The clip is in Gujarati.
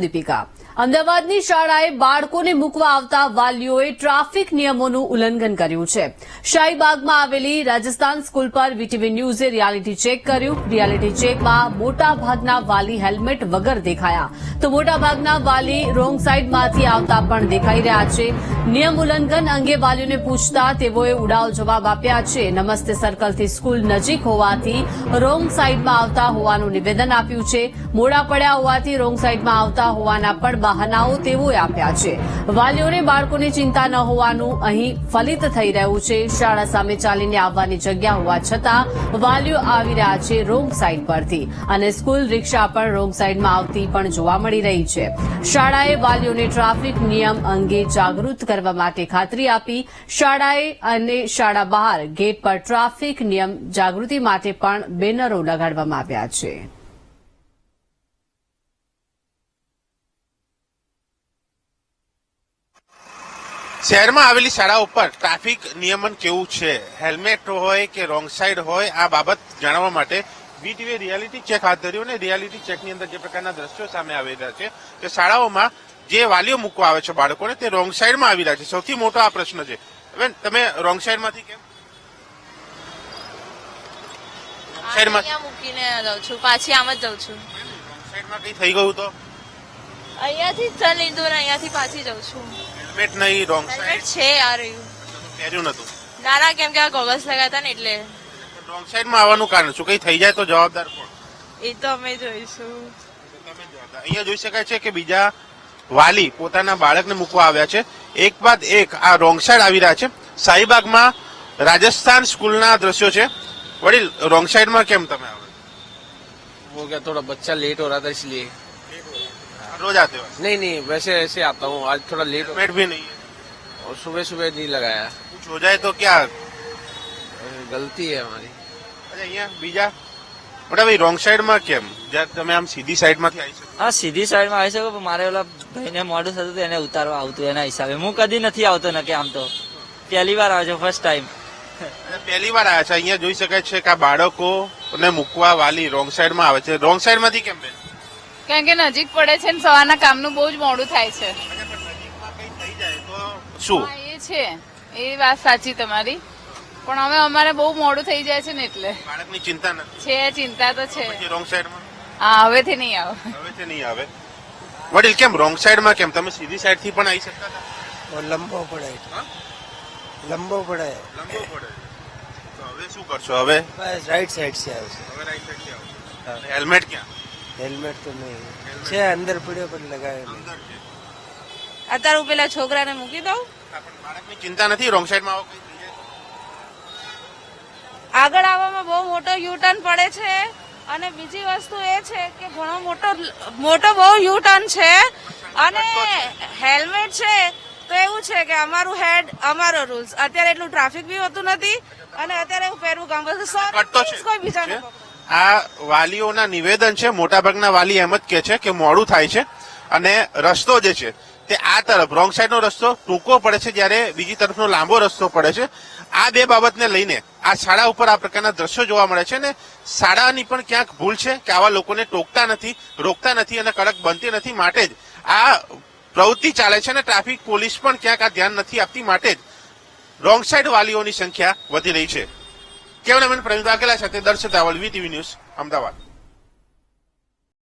દીપિકા અમદાવાદની શાળાએ બાળકોને મૂકવા આવતા વાલીઓએ ટ્રાફિક નિયમોનું ઉલ્લંઘન કર્યું છે. શાહીબાગમાં આવેલી રાજસ્થાન સ્કૂલ પર વીટીવી ન્યૂઝે રિયાલિટી ચેક કર્યું. રિયાલિટી ચેકમાં મોટાભાગના વાલી હેલ્મેટ વગર દેખાયા. તો મોટાભાગના વાલી રોંગ સાઈડમાંથી આવતા પણ દેખાઈ રહ્યા છે. નિયમ ઉલ્લંઘન અંગે વાલીઓને પૂછતા તેઓએ ઉડાવ જવાબ આપ્યા છે. નમસ્તે સર્કલથી સ્કૂલ નજીક હોવાથી રોંગ સાઈડમાં આવતા હોવાનું નિવેદન આપ્યું છે. મોડા પડ્યા હોવાથી રોંગ સાઈડમાં આવતા હોવાના પણ બહાનાઓ તેઓએ આપ્યા છે. વાલીઓને બાળકોની ચિંતા ન હોવાનું અહીં ફલિત થઈ રહ્યું છે. શાળા સામે ચાલીને આવવાની જગ્યા હોવા છતાં વાલીઓ આવી રહ્યા છે રોંગ સાઈડ પરથી અને સ્કૂલ રિક્ષા પણ રોંગ સાઈડમાં આવતી પણ જોવા મળી રહી છે. શાળાએ વાલીઓને ટ્રાફિક નિયમ અંગે જાગૃત કરવા માટે ખાતરી આપી શાળાએ અને શાળા બહાર ગેટ પર ટ્રાફિક નિયમ જાગૃતિ માટે પણ બેનરો લગાડવામાં આવ્યા છે. શહેરમાં આવેલી શાળાઓ પર ટ્રાફિક નિયમન કેવું છે? હેલ્મેટ હોય કે રોંગ સાઈડ હોય આ બાબત જાણવા માટે વીટીવી રિયાલિટી ચેક હાથ ધર્યું અને રિયાલિટી ચેકની અંદર જે પ્રકારના દ્રશ્યો સામે આવી રહ્યા છે કે શાળાઓમાં જે વાલીઓ મૂકવા આવે છે બાળકોને તે રોંગ સાઈડમાં આવી રહ્યા છે. સૌથી મોટો આ પ્રશ્ન છે. બેન તમે રોંગ સાઈડમાંથી કેમ? સાઈડમાં મૂકીને જાઉં છું. પાછી આમ જ જાઉં છું. રોંગ સાઈડમાં કઈ થઈ ગયું તો? અહીંયાથી જ લીધું ને અહીંયાથી પાછી જાઉં છું. હેલ્મેટ નહીં રોંગ હેલ્મેટ સાઈડ છે આ રહ્યું પહેર્યું નતું ના ના કેમ કે આ ગોગલ્સ લગાવ્યા હતા ને એટલે રોંગ સાઈડમાં આવવાનું કારણ શું કઈ થઈ જાય તો જવાબદાર કોણ એ તો અમે જોઈશું તમે જવાબદાર. અહીંયા જોઈ શકાય છે કે બીજા વાલી પોતાના બાળકને મૂકવા આવ્યા છે એક બાદ એક આ રોંગ સાઈડ આવી રહ્યા છે શાહીબાગમાં રાજસ્થાન સ્કૂલના દ્રશ્યો છે વડીલ રોંગ સાઈડમાં કેમ તમે આવો वो क्या थोड़ा बच्चा लेट हो रहा था इसलिए રોજ આતે હો नहीं नहीं वैसे ऐसे आता हूँ आज थोड़ा लेट हो हेलमेट भी नहीं है और सुबह सुबह नहीं लगाया कुछ हो जाए तो क्या अरे, गलती है हमारी અરે અહીંયા બીજા મોટા ભાઈ રોંગ સાઈડમાં કેમ જ્યારે તમે આમ સીધી સાઈડમાંથી આવી શકો હા સીધી સાઈડમાં આવી શકો પણ મારે ઓલા ભાઈને મોડું થતું હતું એને ઉતારવા આવતું એના હિસાબે હું કદી નથી આવતો ને કે આમ તો પહેલી વાર આવે છે ફર્સ્ટ ટાઈમ અને પહેલી વાર આવ્યા છે અહીંયા જોઈ શકાય છે કે આ બાળકોને મૂકવા વાલી રોંગ સાઈડમાં આવે છે રોંગ સાઈડમાંથી કેમ બેન કારણ કે નજીક પડે છે ને સવારના કામનું બહુ જ મોડું થાય છે. શું? એ છે. એ વાત સાચી તમારી. પણ હવે અમારે બહુ મોડું થઈ જાય છે ને એટલે. બાળકની ચિંતા છે ચિંતા તો છે. રોંગ સાઈડમાં હા હવેથી નહીં આવે. હવેથી નહીં આવે. વડીલ કેમ રોંગ સાઈડમાં કેમ? તમે સીધી સાઈડથી પણ આવી શકતા હતા? લંબો પડે. લંબો પડે. લંબો પડે. તો હવે શું કરશો? હવે? રાઈટ સાઈડ છે હવે રાઈટ સાઈડ છે હેલ્મેટ ક્યાં? હેલ્મેટ તો નહીં. છે અંદર પડ્યો પણ લગાવ્યો નહીં. અત્યારે હું પેલા છોકરાને મૂકી દઉં. બાળકની ચિંતા નથી રોંગ સાઈડમાં આવો આગળ આવવામાં બહુ મોટો યુટર્ન પડે છે. અને બીજી વસ્તુ એ છે કે ઘણો મોટો મોટો બહુ યુટર્ન છે. અને હેલ્મેટ છે. તો એવું છે કે અમારું હેડ અમારો રૂલ્સ અત્યારે એટલું ટ્રાફિક બી હોતું નથી. અને અત્યારે હું પહેરવું કામ કરશું કોઈ બીજા છે. આ વાલીઓના નિવેદન છે, મોટાભાગના વાલી એમ જ કે છે કે મોડું થાય છે અને રસ્તો જે છે તે આ તરફ રોંગ સાઈડનો રસ્તો ટૂંકો પડે છે જ્યારે બીજી તરફનો લાંબો રસ્તો પડે છે. આ બે બાબતને લઈને આ શાળા ઉપર આ પ્રકારના દ્રશ્યો જોવા મળે છે ને શાળાની પણ ક્યાંક ભૂલ છે કે આવા લોકોને ટોકતા નથી, રોકતા નથી અને કડક બનતી નથી માટે જ આ પ્રવૃત્તિ ચાલે છે અને ટ્રાફિક પોલીસ પણ ક્યાંક આ ધ્યાન નથી આપતી માટે જ રોંગ સાઈડ વાલીઓની સંખ્યા વધી રહી છે. કેમેરામેન પ્રવીણ વાઘેલા સાથે દર્શક રાવલ વીટીવી ન્યૂઝ અમદાવાદ